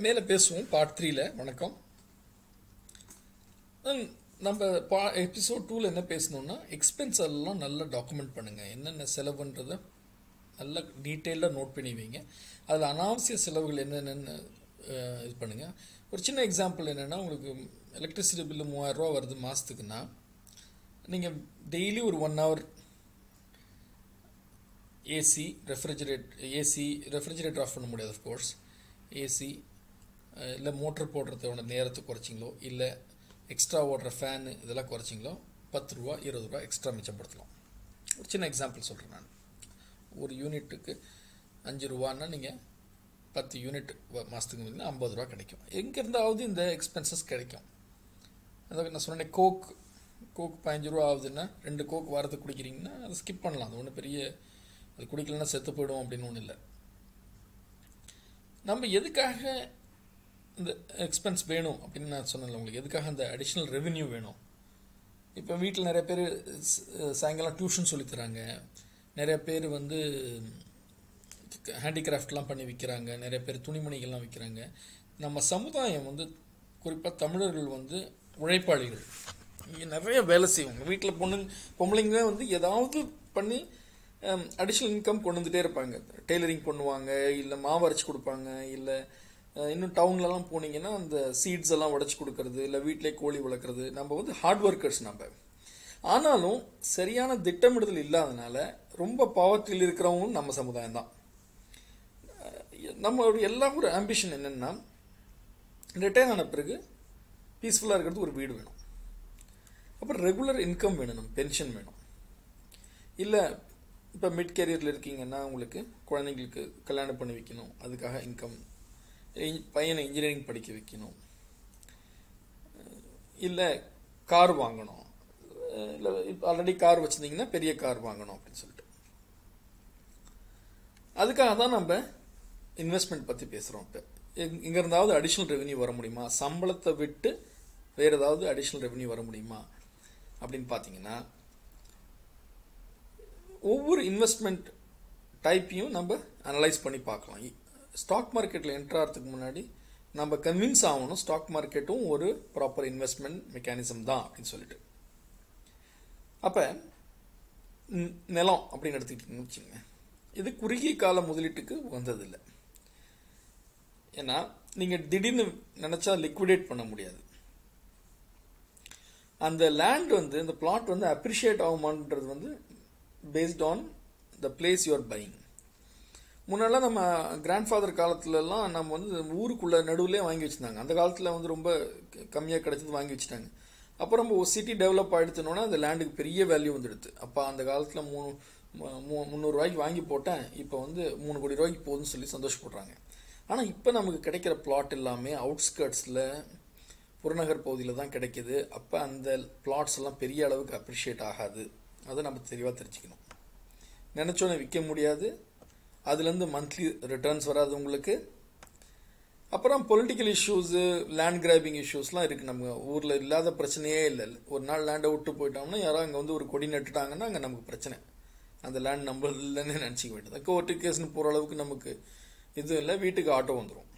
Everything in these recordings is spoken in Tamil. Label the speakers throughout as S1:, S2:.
S1: மேலே பேசுவோம் பார்ட் த்ரீல வணக்கம். நம்ம பா எபிசோட் டூவில் என்ன பேசணும்னா எக்ஸ்பென்ஸ் எல்லாம் நல்லா டாக்குமெண்ட் பண்ணுங்கள் என்னென்ன செலவுன்றதை நல்லா டீட்டெயிலாக நோட் பண்ணி வைங்க. அதில் அனாவசிய செலவுகள் என்னென்னு இது பண்ணுங்கள் ஒரு சின்ன எக்ஸாம்பிள் என்னென்னா உங்களுக்கு எலக்ட்ரிசிட்டி பில்லு மூவாயிரரூவா வருது மாதத்துக்குன்னா நீங்கள் டெய்லி ஒரு one hour AC refrigerate AC refrigerator off பண்ண முடியாது கோர்ஸ் ஏசி இல்லை மோட்ரு போடுறதோட நேரத்தை குறைச்சிங்களோ இல்லை எக்ஸ்ட்ரா ஓடுற ஃபேனு இதெல்லாம் குறைச்சிங்களோ பத்து ரூபா இருபது ரூபா எக்ஸ்ட்ரா மிச்சப்படுத்தலாம். ஒரு சின்ன எக்ஸாம்பிள் சொல்கிறேன் நான். ஒரு யூனிட்டுக்கு அஞ்சு ரூபான்னா நீங்கள் பத்து யூனிட் மாதத்துக்கு வந்து ஐம்பது ரூபா கிடைக்கும். எங்கேருந்தாவது இந்த எக்ஸ்பென்சஸ் கிடைக்கும். அதாவது நான் சொன்னேன் கோக் கோக் பதினஞ்சு ரூபா ஆகுதுன்னா ரெண்டு கோக் வாரத்துக்கு குடிக்கிறீங்கன்னா அதை ஸ்கிப் பண்ணலாம். அது ஒன்றும் பெரிய அது குடிக்கலன்னா செத்து போயிடும் அப்படின்னு ஒன்றும் இல்லை. நம்ம எதுக்காக இந்த எக்ஸ்பென்ஸ் வேணும் அப்படின்னு நான் சொன்னேன்ல உங்களுக்கு. எதுக்காக அந்த அடிஷ்னல் ரெவென்யூ வேணும்? இப்போ வீட்டில் நிறைய பேர் சாயங்காலம் டியூஷன் சொல்லித்தராங்க நிறைய பேர் வந்து ஹேண்டிகிராஃப்ட்லாம் பண்ணி விற்கிறாங்க நிறைய பேர் துணிமணிகள்லாம் விற்கிறாங்க நம்ம சமுதாயம் வந்து குறிப்பாக தமிழர்கள் வந்து உழைப்பாளிகள். இங்கே நிறைய வேலை செய்வாங்க. வீட்டில் பொண்ணுங்க பொம்பளைங்க வந்து ஏதாவது பண்ணி um, அடிஷ்னல் இன்கம் கொண்டு வந்துட்டே இருப்பாங்க. டெய்லரிங் பண்ணுவாங்க இல்லை மாவு அரைச்சி கொடுப்பாங்க இல்லை இன்னும் டவுன்லலாம் போனீங்கன்னா அந்த சீட்ஸ் எல்லாம் உடச்சி கொடுக்கறது இல்லை வீட்டிலே கோழி வளர்க்குறது நம்ம வந்து ஹார்ட் ஒர்க்கர்ஸ் நம்ம. ஆனாலும் சரியான திட்டமிடுதல் இல்லாதனால ரொம்ப பாவத்தில் இருக்கிறவங்களும் நம்ம சமுதாயம் தான். நம்மளோட எல்லா ஒரு ஆம்பிஷன் என்னென்னா ரிட்டையர் ஆன பிறகு பீஸ்ஃபுல்லாக இருக்கிறது ஒரு வீடு வேணும். அப்புறம் ரெகுலர் இன்கம் வேணும் நம்ம பென்ஷன் வேணும். இல்லை இப்போ மிட் கேரியரில் இருக்கீங்கன்னா உங்களுக்கு குழந்தைங்களுக்கு கல்யாணம் பண்ணி வைக்கணும் அதுக்காக இன்கம் பையனை இன்ஜினியரிங் படிக்க வைக்கணும். இல்லை கார் வாங்கணும். இல்லை இப்போ ஆல்ரெடி கார் வச்சுருந்தீங்கன்னா பெரிய கார் வாங்கணும் அப்படின்னு சொல்லிட்டு. அதுக்காக தான் நம்ம இன்வெஸ்ட்மெண்ட் பற்றி பேசுகிறோம் இப்போ. இங்கே இருந்தாவது அடிஷ்னல் ரெவென்யூ வர முடியுமா? சம்பளத்தை விட்டு வேறு ஏதாவது அடிஷ்னல் ரெவென்யூ வர முடியுமா? அப்படின்னு பார்த்தீங்கன்னா ஒவ்வொரு இன்வெஸ்ட்மெண்ட் டைப்பையும் நம்ம அனலைஸ் பண்ணி பார்க்கலாம். ஸ்டாக் மார்க்கெட்டில் என்ட்ரு ஆகிறதுக்கு முன்னாடி நம்ம கன்வின்ஸ் ஆகணும் ஸ்டாக் மார்க்கெட்டும் ஒரு ப்ராப்பர் இன்வெஸ்ட்மெண்ட் மெக்கானிசம் தான் அப்படின்னு சொல்லிட்டு. அப்போ நிலம் அப்படின்னு எடுத்துக்கிட்டீங்கன்னு வச்சுங்க இது குறுகிய கால முதலீட்டுக்கு வந்ததில்லை ஏன்னா நீங்கள் திடீர்னு நினச்சா லிக்விடேட் பண்ண முடியாது. அந்த லேண்ட் வந்து இந்த பிளாட் வந்து அப்ரிஷியேட் ஆகுமான்றது வந்து based on the place you're buying முன்னெல்லாம் நம்ம கிராண்ட் ஃபாதர் காலத்துலலாம் நம்ம வந்து ஊருக்குள்ளே நடுவுலேயே வாங்கி வச்சுருந்தாங்க. அந்த காலத்தில் வந்து ரொம்ப கம்மியாக கிடைச்சது வாங்கி வச்சுட்டாங்க. அப்புறம் நம்ம ஒரு சிட்டி டெவலப் ஆகிடுச்சுனோன்னா அந்த லேண்டுக்கு பெரிய வேல்யூ வந்துடுது அப்போ அந்த காலத்தில் மூணு முந்நூறுரூவாய்க்கு வாங்கி போட்டேன். இப்போ வந்து மூணு கோடி ரூபாய்க்கு போகுதுன்னு சொல்லி சந்தோஷப்படுறாங்க. ஆனால் இப்போ நமக்கு கிடைக்கிற பிளாட் எல்லாமே அவுட்ஸ்கர்ட்ஸில் புறநகர் பகுதியில் தான் கிடைக்கிது. அப்போ அந்த பிளாட்ஸ் எல்லாம் பெரிய அளவுக்கு அப்ரிஷியேட் ஆகாது. அதை நம்ம தெளிவாக தெரிஞ்சுக்கணும். நினச்சோன்னே விற்க முடியாது. அதுலேருந்து மந்த்லி ரிட்டர்ன்ஸ் வராது உங்களுக்கு. அப்புறம் பொலிட்டிக்கல் இஷ்யூஸு லேண்ட் கிராபிங் இஷ்யூஸ்லாம் இருக்குது நம்ம ஊரில் இல்லாத பிரச்சனையே இல்லை. ஒரு நாள் லேண்டை விட்டு போயிட்டோம்னா யாரோ அங்கே வந்து ஒரு கொடி நட்டுட்டாங்கன்னா அங்கே நமக்கு பிரச்சனை. அந்த லேண்ட் நம்ம இல்லைன்னு நினச்சிக்க வேண்டியது. கோர்ட்டு கேஸ்னு போகிற அளவுக்கு நமக்கு இது இல்லை. வீட்டுக்கு ஆட்டோ வந்துடும்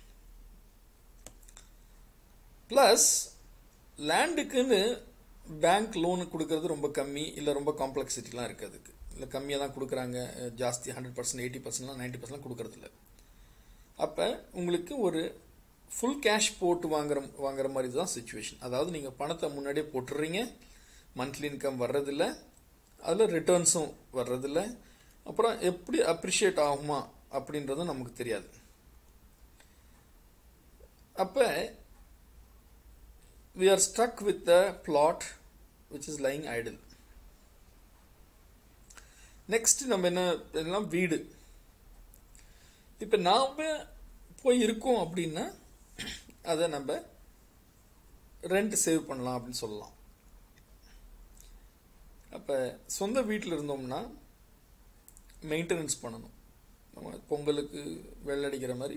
S1: ப்ளஸ் லேண்டுக்குன்னு பேங்க் லோனு கொடுக்கறது ரொம்ப கம்மி. இல்லை ரொம்ப காம்ப்ளெக்சிட்டிலாம் இருக்குது அதுக்கு. இல்லை கம்மியாக தான் கொடுக்குறாங்க. ஜாஸ்தி ஹண்ட்ரட் பர்சன்ட் எயிட்டி பர்சன்ட்லாம் நைன்ட்டி பர்சன்ட்லாம் கொடுக்குறதில்ல. அப்போ உங்களுக்கு ஒரு ஃபுல் கேஷ் போட்டு வாங்குற வாங்குற மாதிரி தான் சுச்சுவேஷன் அதாவது நீங்கள் பணத்தை முன்னாடியே போட்டுடுறீங்க மந்த்லி இன்கம் வர்றதில்ல. அதில் ரிட்டர்ன்ஸும் வர்றதில்ல. அப்புறம் எப்படி அப்ரிஷியேட் ஆகுமா அப்படின்றதும் நமக்கு தெரியாது. அப்போ we are stuck with the plot which is lying idle next நம்ம என்ன எல்லாம் வீடு. இப்போ நாம் போய் இருக்கோம் அப்படின்னா அதை நம்ம ரெண்ட் சேவ் பண்ணலாம் அப்படின்னு சொல்லலாம். அப்போ சொந்த வீட்டில் இருந்தோம்னா மெயின்டெனன்ஸ் பண்ணணும். நம்ம பொங்கலுக்கு வெள்ளடிக்கிற மாதிரி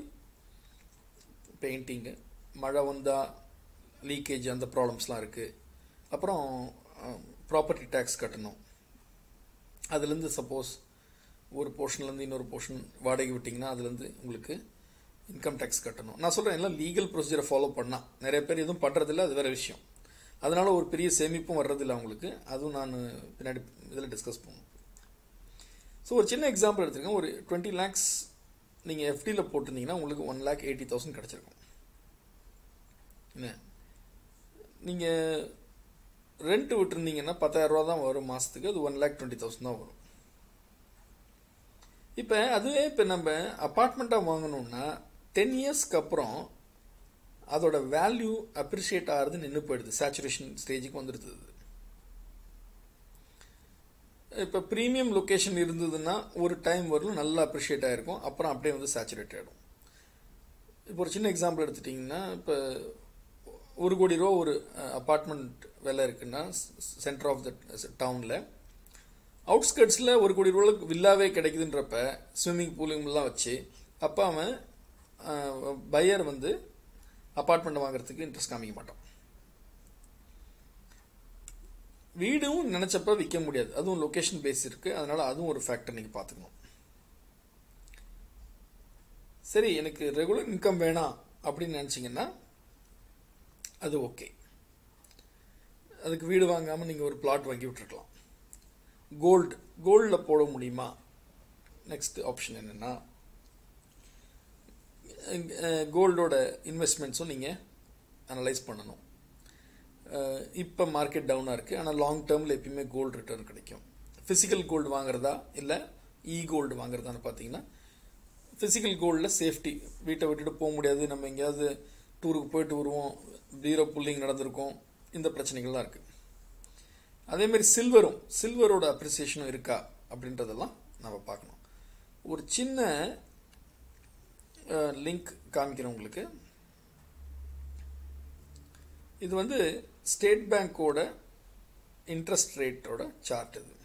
S1: பெயிண்டிங்கு மழை வந்தால் லீக்கேஜ் அந்த ப்ராப்ளம்ஸ்லாம் இருக்குது அப்புறம் ப்ராப்பர்ட்டி டேக்ஸ் கட்டணும். அதுலேருந்து சப்போஸ் ஒரு போர்ஷன்லேருந்து இன்னொரு போர்ஷன் வாடகை விட்டிங்கன்னா அதுலேருந்து உங்களுக்கு இன்கம் டேக்ஸ் கட்டணும். நான் சொல்கிறேன் எல்லாம் லீகல் ப்ரொசீஜரை ஃபாலோ பண்ணால் நிறைய பேர் எதுவும் பண்ணுறதில்ல அது வேறு விஷயம். அதனால் ஒரு பெரிய சேமிப்பும் வர்றதில்ல அவங்களுக்கு. அதுவும் நான் பின்னாடி இதில் டிஸ்கஸ் பண்ணுவோம். ஸோ ஒரு சின்ன எக்ஸாம்பிள் எடுத்துருக்கேன் ஒரு டுவெண்ட்டி லேக்ஸ் நீங்கள் எஃப்டியில் போட்டிருந்தீங்கன்னா உங்களுக்கு ஒன் லேக் எயிட்டி தௌசண்ட் கிடச்சிருக்கும். என்ன? நீங்கள் ரெண்ட் விட்டுருந்தீங்கன்னா பத்தாயிரரூவா தான் வரும் மாதத்துக்கு அது ஒன் லேக் டுவெண்ட்டி தௌசண்ட் தான் வரும். இப்போ அதுவே இப்போ நம்ம அப்பார்ட்மெண்ட்டாக வாங்கணும்னா டென் இயர்ஸ்க்கு அப்புறம் அதோட வேல்யூ அப்ரிஷியேட் ஆகிறது நின்று போயிடுது. சேச்சுரேஷன் ஸ்டேஜுக்கு வந்துடுது. இப்போ ப்ரீமியம் லொக்கேஷன் இருந்ததுன்னா ஒரு டைம் வரலும் நல்லா அப்ரிஷியேட் ஆகிருக்கும் அப்புறம் அப்படியே வந்து சேச்சுரேட் ஆகிடும் இப்போ ஒரு சின்ன எக்ஸாம்பிள் எடுத்துட்டிங்கன்னா இப்போ ஒரு கோடி ரூபா ஒரு அப்பார்ட்மெண்ட் விலை இருக்குன்னா சென்டர் ஆஃப் த டவுனில் அவுட்ஸ்கட்ஸில் ஒரு கோடி ரூபாய்க்கு வில்லாவே கிடைக்குதுன்றப்ப ஸ்விம்மிங் பூலிங்லாம் வச்சு அப்போ அவன் பையர் வந்து அப்பார்ட்மெண்ட் வாங்குறதுக்கு இன்ட்ரெஸ்ட் காமிக்க மாட்டான். வீடும் நினச்சப்ப விற்க முடியாது. அதுவும் லொக்கேஷன் பேஸ் இருக்குது அதனால் அதுவும் ஒரு ஃபேக்டர் நீங்கள் பார்த்துக்கணும். சரி எனக்கு ரெகுலர் இன்கம் வேணாம் அப்படின்னு நினச்சிங்கன்னா அது ஓகே. அதுக்கு வீடு வாங்காமல் நீங்கள் ஒரு பிளாட் வாங்கி விட்டுருக்கலாம். கோல்டு கோல்டில் போட முடியுமா? நெக்ஸ்ட் ஆப்ஷன் என்னென்னா கோல்டோட இன்வெஸ்ட்மெண்ட்ஸும் நீங்கள் அனலைஸ் பண்ணணும். இப்போ மார்க்கெட் டவுனாக இருக்குது ஆனால் லாங் டேர்மில் எப்பயுமே கோல்டு ரிட்டர்ன் கிடைக்கும். ஃபிசிக்கல் கோல்டு வாங்குறதா? இல்லை இ கோல்டு வாங்குறதான்னு பார்த்தீங்கன்னா ஃபிசிக்கல் கோல்டில் சேஃப்டி வீட்டை விட்டுட்டு போக முடியாது. நம்ம எங்கேயாவது டூருக்கு போயிட்டு வருவோம். பீரோ புல்லிங் நடந்திருக்கும். இந்த பிரச்சனைகள்லாம் இருக்குது அதேமாரி சில்வரும் சில்வரோட அப்ரிசியேஷனும் இருக்கா அப்படின்றதெல்லாம் நம்ம பார்க்கணும். ஒரு சின்ன லிங்க் காமிக்கிறேன் உங்களுக்கு. இது வந்து ஸ்டேட் பேங்க்கோட இன்ட்ரெஸ்ட் ரேட்டோட சார்ட் இது.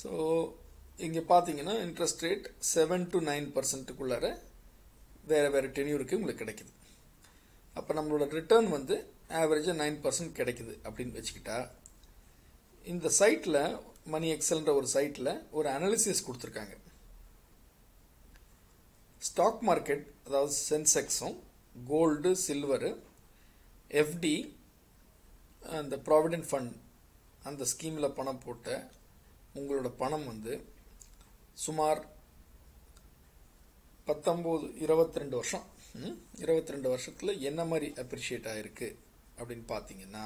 S1: ஸோ இங்கே பார்த்தீங்கன்னா interest rate seven to nine பர்சன்ட்டுக்குள்ளார வேறு வேறு டென்யூருக்கு உங்களுக்கு கிடைக்குது. அப்போ நம்மளோட ரிட்டர்ன் வந்து ஆவரேஜாக நைன் பர்சன்ட் கிடைக்குது அப்படின்னு வச்சுக்கிட்டா இந்த சைட்டில் மணி எக்ஸல்ன்ற ஒரு சைட்டில் ஒரு அனாலிசிஸ் கொடுத்துருக்காங்க. ஸ்டாக் மார்க்கெட் அதாவது சென்செக்ஸும் கோல்டு சில்வரு எஃப்டி அந்த ப்ராவிடென்ட் ஃபண்ட் அந்த ஸ்கீமில் பணம் போட்ட உங்களோட பணம் வந்து சுமார் பத்தொம்போது இருபத்தி ரெண்டு வருஷம். இருபத்தி ரெண்டு வருஷத்தில் என்ன மாதிரி அப்ரிஷியேட் ஆகிருக்கு அப்படின்னு பார்த்தீங்கன்னா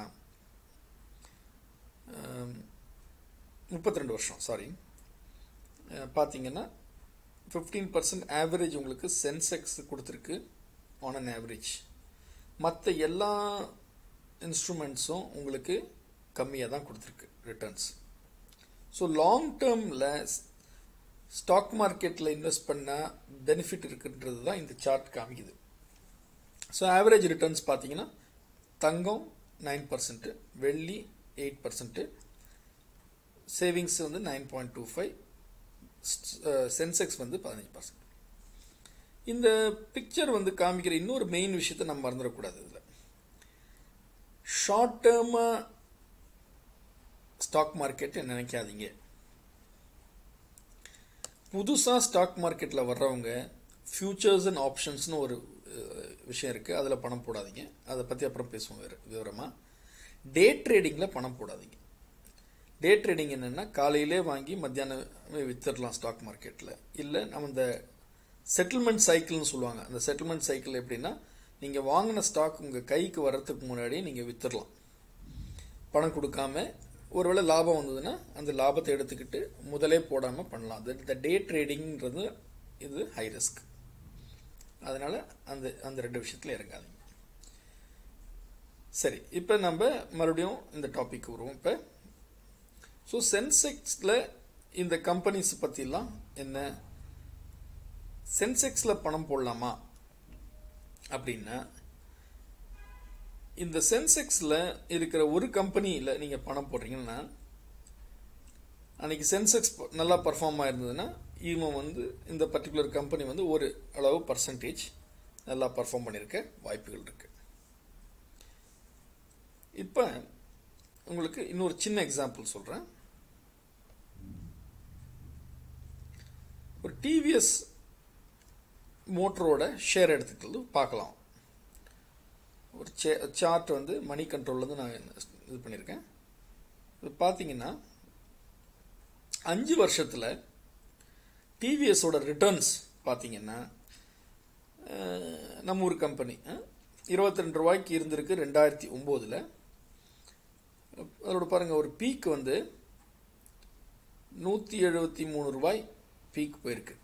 S1: முப்பத்தி ரெண்டு வருஷம் சாரி பார்த்தீங்கன்னா ஃபிஃப்டீன் பர்சன்ட் ஆவரேஜ் உங்களுக்கு சென்செக்ஸ் கொடுத்துருக்கு ஆன் அன் ஆவரேஜ் மற்ற எல்லா இன்ஸ்ட்ருமெண்ட்ஸும் உங்களுக்கு கம்மியாக தான் கொடுத்துருக்கு ரிட்டர்ன்ஸ் ஸோ லாங் டேர்மில் ஸ்டாக் மார்க்கெட்டில் இன்வெஸ்ட் பண்ணால் பெனிஃபிட் இருக்குன்றது தான் இந்த சார்ட் காமிக்குது. ஸோ ஆவரேஜ் ரிட்டர்ன்ஸ் பார்த்தீங்கன்னா தங்கம் நைன் பர்சன்ட்டு வெள்ளி எயிட் பர்சன்ட்டு சேவிங்ஸ் வந்து nine point two five Sensex வந்து பதினஞ்சு பர்சன்ட் இந்த பிக்சர் வந்து காமிக்கிற இன்னொரு மெயின் விஷயத்தை நம்ம மறந்துடக்கூடாது இதில். ஷார்ட் டேர்மாக ஸ்டாக் மார்க்கெட் நினைக்காதீங்க. புதுசாக ஸ்டாக் மார்க்கெட்டில் வர்றவங்க ஃபியூச்சர்ஸ் அண்ட் ஆப்ஷன்ஸ்னு ஒரு விஷயம் இருக்குது அதில் பணம் போடாதீங்க. அதை பற்றி அப்புறம் பேசுவோம் வேறு விவரமாக டே ட்ரேடிங்கில் பணம் போடாதீங்க. டே ட்ரேடிங் என்னென்னா காலையிலே வாங்கி மத்தியானமே வித்துடலாம் ஸ்டாக் மார்க்கெட்டில் இல்லை நம்ம இந்த செட்டில்மெண்ட் சைக்கிள்னு சொல்லுவாங்க. அந்த செட்டில்மெண்ட் சைக்கிள் எப்படின்னா நீங்கள் வாங்கின ஸ்டாக் உங்கள் கைக்கு வர்றதுக்கு முன்னாடி நீங்கள் வித்துடலாம். பணம் கொடுக்காம ஒருவேளை லாபம் வந்ததுன்னா அந்த லாபத்தை எடுத்துக்கிட்டு முதலே போடாமல் பண்ணலாம். இந்த டே ட்ரேடிங்கிறது இது ஹை ரிஸ்க் அதனால் அந்த அந்த ரெண்டு விஷயத்தில் இறங்காதீங்க. சரி இப்போ நம்ம மறுபடியும் இந்த டாபிக் வருவோம் இப்போ. ஸோ சென்செக்ஸில் இந்த கம்பெனிஸ் பற்றிலாம் என்ன? சென்செக்ஸில் பணம் போடலாமா? அப்படின்னா இந்த சென்செக்ஸில் இருக்கிற ஒரு கம்பெனியில் நீங்கள் பணம் போடுறீங்கன்னா அன்றைக்கி சென்செக்ஸ் நல்லா பர்ஃபார்ம் ஆயிருந்ததுன்னா இவன் வந்து இந்த பர்டிகுலர் கம்பெனி வந்து ஒரு அளவு பர்சன்டேஜ் நல்லா பர்ஃபார்ம் பண்ணியிருக்க வாய்ப்புகள் இருக்குது இப்போ உங்களுக்கு இன்னொரு சின்ன எக்ஸாம்பிள் சொல்கிறேன் ஒரு டிவிஎஸ் மோட்டரோட ஷேர் எடுத்துக்கிறது பார்க்கலாம். ஒரு சே சார்ட் வந்து மணி கண்ட்ரோல்லேருந்து நான் இது பண்ணியிருக்கேன். இது பார்த்தீங்கன்னா அஞ்சு வருஷத்தில் டிவிஎஸோட ரிட்டர்ன்ஸ் பார்த்தீங்கன்னா நம்ம ஒரு கம்பெனி இருபத்தி ரெண்டு ரூபாய்க்கு இருந்திருக்கு ரெண்டாயிரத்தி ஒம்போதில். அதோட பாருங்கள் ஒரு பீக் வந்து நூற்றி எழுபத்தி மூணு ரூபாய் பீக் போயிருக்கு.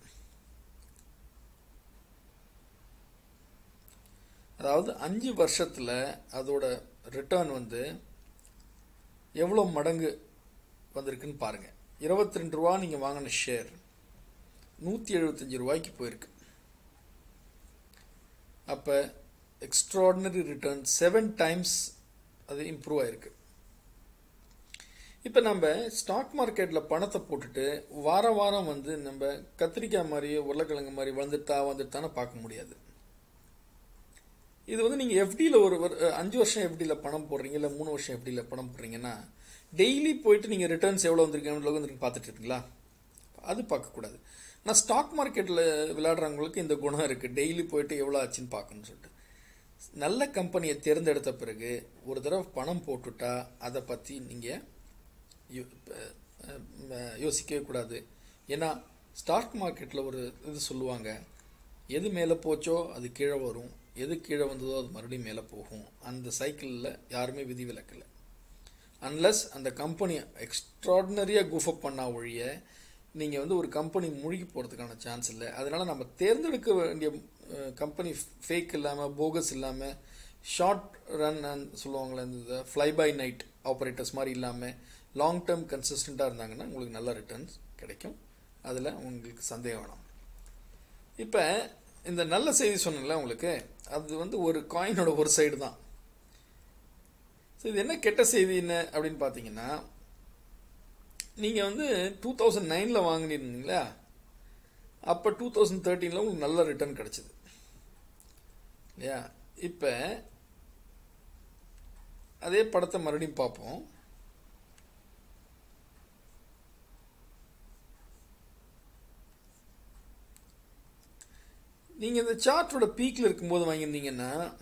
S1: அதாவது அஞ்சு வருஷத்தில் அதோட ரிட்டர்ன் வந்து எவ்வளோ மடங்கு வந்திருக்குன்னு பாருங்கள் இருபத்தி ரெண்டு ரூபா நீங்கள் வாங்கின ஷேர் நூற்றி எழுபத்தஞ்சி ரூபாய்க்கு போயிருக்கு. அப்போ எக்ஸ்ட்ராடினரி ரிட்டர்ன் செவன் டைம்ஸ் அது இம்ப்ரூவ் ஆயிருக்கு. இப்போ நம்ம ஸ்டாக் மார்க்கெட்டில் பணத்தை போட்டுட்டு வார வாரம் வந்து நம்ம கத்திரிக்காய் மாதிரி உருளைக்கிழங்கு மாதிரி வந்துட்டா வந்துட்டான்னு பார்க்க முடியாது. இது வந்து நீங்கள் எஃப்டியில் ஒரு அஞ்சு வருஷம் எஃப்டியில் பணம் போடுறீங்க இல்லை மூணு வருஷம் எஃப்டியில் பணம் போடுறீங்கன்னா டெய்லி போயிட்டு நீங்கள் ரிட்டர்ன்ஸ் எவ்வளோ வந்திருக்கு எவ்வளோ பார்த்துட்டு இருக்கீங்களா? அது பார்க்கக்கூடாது ஆனால் ஸ்டாக் மார்க்கெட்டில் விளையாடுறவங்களுக்கு இந்த குணம் இருக்குது டெய்லி போயிட்டு எவ்வளோ ஆச்சுன்னு பார்க்கணும்னு சொல்லிட்டு. நல்ல கம்பெனியை தேர்ந்தெடுத்த பிறகு ஒரு தடவை பணம் போட்டுட்டா அதை பற்றி நீங்கள் யோசிக்கவே கூடாது. ஏன்னா ஸ்டாக் மார்க்கெட்டில் ஒரு இது சொல்லுவாங்க எது மேலே போச்சோ அது கீழே வரும். எது கீழே வந்ததோ அது மறுபடியும் மேலே போகும். அந்த சைக்கிளில் யாருமே விதி விலக்கலை. அன்லஸ் அந்த கம்பெனி எக்ஸ்ட்ராடினரியாக கூஃபப் பண்ணா ஒழிய நீங்கள் வந்து ஒரு கம்பெனி மூழ்கி போகிறதுக்கான சான்ஸ் இல்லை. அதனால் நம்ம தேர்ந்தெடுக்க வேண்டிய கம்பெனி ஃபேக் இல்லாமல் போகஸ் இல்லாமல் ஷார்ட் ரன் சொல்லுவாங்களே இந்த ஃப்ளை பை நைட் ஆப்ரேட்டர்ஸ் மாதிரி இல்லாமல் லாங் டேர்ம் கன்சிஸ்டண்ட்டாக இருந்தாங்கன்னா உங்களுக்கு நல்ல ரிட்டர்ன்ஸ் கிடைக்கும். அதில் உங்களுக்கு சந்தேகம் வேணாம். இப்போ இந்த நல்ல செய்தி சொன்னல உங்களுக்கு? அது வந்து ஒரு காயினோட ஒரு சைடு தான். ஸோ இது என்ன கெட்ட செய்தி என்ன அப்படின்னு பார்த்தீங்கன்னா நீங்கள் வந்து டூ தௌசண்ட் நைனில் வாங்கினிருந்தீங்களா? அப்போ டூ தௌசண்ட் தேர்ட்டீனில் உங்களுக்கு நல்ல ரிட்டர்ன் கிடச்சிது. இல்லையா? இப்போ அதே படத்தை மறுபடியும் பார்ப்போம் நீங்கள் இந்த சார்ட்டோட பீக்கில் இருக்கும்போது வாங்கியிருந்தீங்கன்னா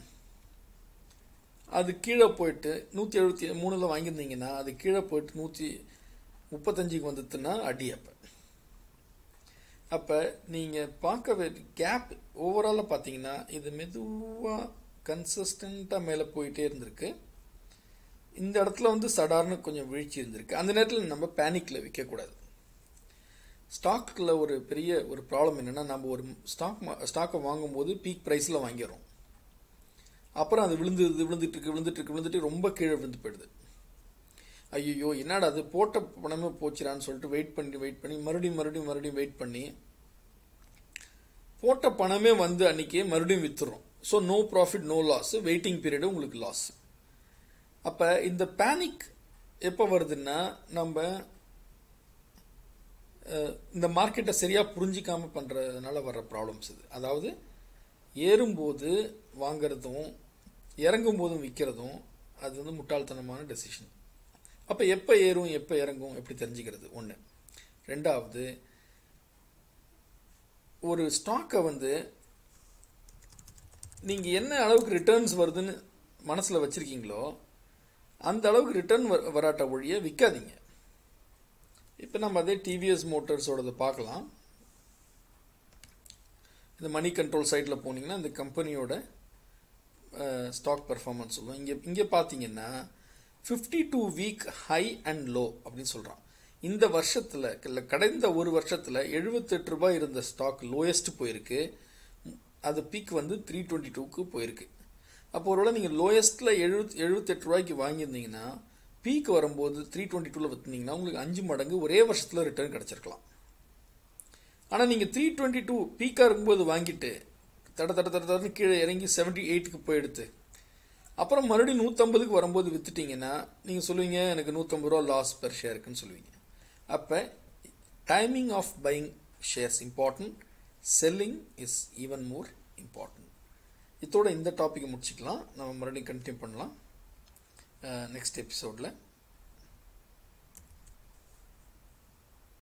S1: அது கீழே போயிட்டு நூற்றி எழுபத்தி மூணில் வாங்கியிருந்தீங்கன்னா அது கீழே போயிட்டு நூற்றி முப்பத்தஞ்சுக்கு வந்துட்டுன்னா அடி அப்போ. அப்போ நீங்கள் பார்க்க கேப் ஓவராலாக பார்த்தீங்கன்னா இது மெதுவாக கன்சிஸ்டண்ட்டாக மேலே போயிட்டே இருந்திருக்கு. இந்த இடத்துல வந்து சடார்னு கொஞ்சம் வீழ்ச்சி இருந்திருக்கு. அந்த நேரத்தில் நம்ம பேனிக்கில் விற்கக்கூடாது ஸ்டாக்கில் ஒரு பெரிய ஒரு ப்ராப்ளம் என்னென்னா நம்ம ஒரு ஸ்டாக் ஸ்டாக்கை வாங்கும்போது பீக் ப்ரைஸில் வாங்கிடுறோம். அப்புறம் அது விழுந்து விழுந்துட்டு இருக்கு விழுந்துட்டு இருக்கு விழுந்துட்டு ரொம்ப கீழே விழுந்து போயிடுது. ஐயோ என்னடா அது? போட்ட பணமே போச்சுடான்னு சொல்லிட்டு வெயிட் பண்ணி வெயிட் பண்ணி மறுபடியும் மறுபடியும் மறுபடியும் வெயிட் பண்ணி போட்ட பணமே வந்து அன்னைக்கே மறுபடியும் விற்றுறோம் so no profit no loss waiting period உங்களுக்கு லாஸ் அப்போ இந்த பேனிக் எப்போ வருதுன்னா நம்ம இந்த மார்க்கெட்டை சரியாக புரிஞ்சிக்காமல் பண்ணுறதுனால வர்ற ப்ராப்ளம்ஸ் இது. அதாவது ஏறும்போது வாங்கிறதும் இறங்கும் போதும் விற்கிறதும் அது வந்து முட்டாள்தனமான டெசிஷன் அப்போ எப்போ ஏறும் எப்போ இறங்கும் எப்படி தெரிஞ்சுக்கிறது? ஒன்று ரெண்டாவது ஒரு ஸ்டாக்கை வந்து நீங்கள் என்ன அளவுக்கு ரிட்டர்ன்ஸ் வருதுன்னு மனசில் வச்சுருக்கீங்களோ அந்த அளவுக்கு ரிட்டர்ன் வராட்ட ஒழிய விற்காதீங்க இப்போ நம்ம அதே டிவிஎஸ் மோட்டர்ஸோடது பார்க்கலாம். இந்த மணி கண்ட்ரோல் சைட்டில் போனீங்கன்னா இந்த கம்பெனியோட ஸ்டாக் பர்ஃபார்மன்ஸ் சொல்லுவோம். இங்கே இங்கே பார்த்தீங்கன்னா fifty two week high and low அப்படின்னு சொல்கிறான் இந்த வருஷத்தில் இல்லை கடந்த ஒரு வருஷத்தில் எழுபத்தெட்டு ரூபாய் இருந்த ஸ்டாக் லோயஸ்ட் போயிருக்கு. அது பீக் வந்து த்ரீ டுவெண்ட்டி டூக்கு போயிருக்கு. அப்போ ஒருவேளை நீங்கள் லோயஸ்ட்டில் எழுபத் எழுபத்தெட்டு ரூபாய்க்கு வாங்கியிருந்தீங்கன்னா பீக் வரும்போது த்ரீ டுவெண்ட்டி டூவில் விற்றுனீங்கன்னா உங்களுக்கு அஞ்சு மடங்கு ஒரே வருஷத்தில் ரிட்டர்ன் கிடச்சிருக்கலாம். ஆனால் நீங்கள் த்ரீ டுவெண்ட்டி டூ பீக்காக இருக்கும்போது வாங்கிட்டு தட தட தட தடன்னு கீழே இறங்கி செவன்ட்டி எயிட்டுக்கு போயிடுத்து அப்புறம் மறுபடியும் நூற்றம்பதுக்கு வரும்போது விற்றுட்டிங்கன்னா நீங்கள் சொல்லுவீங்க எனக்கு நூற்றம்பது ரூபா லாஸ் பெர் ஷேருக்குன்னு சொல்லுவீங்க. அப்போ timing of buying shares important selling is even more important இதோட இந்த டாப்பிக்கை முடிச்சுக்கலாம். நம்ம மறுபடியும் கண்டினியூ பண்ணலாம். நெக்ஸ்ட் எபிசோடில்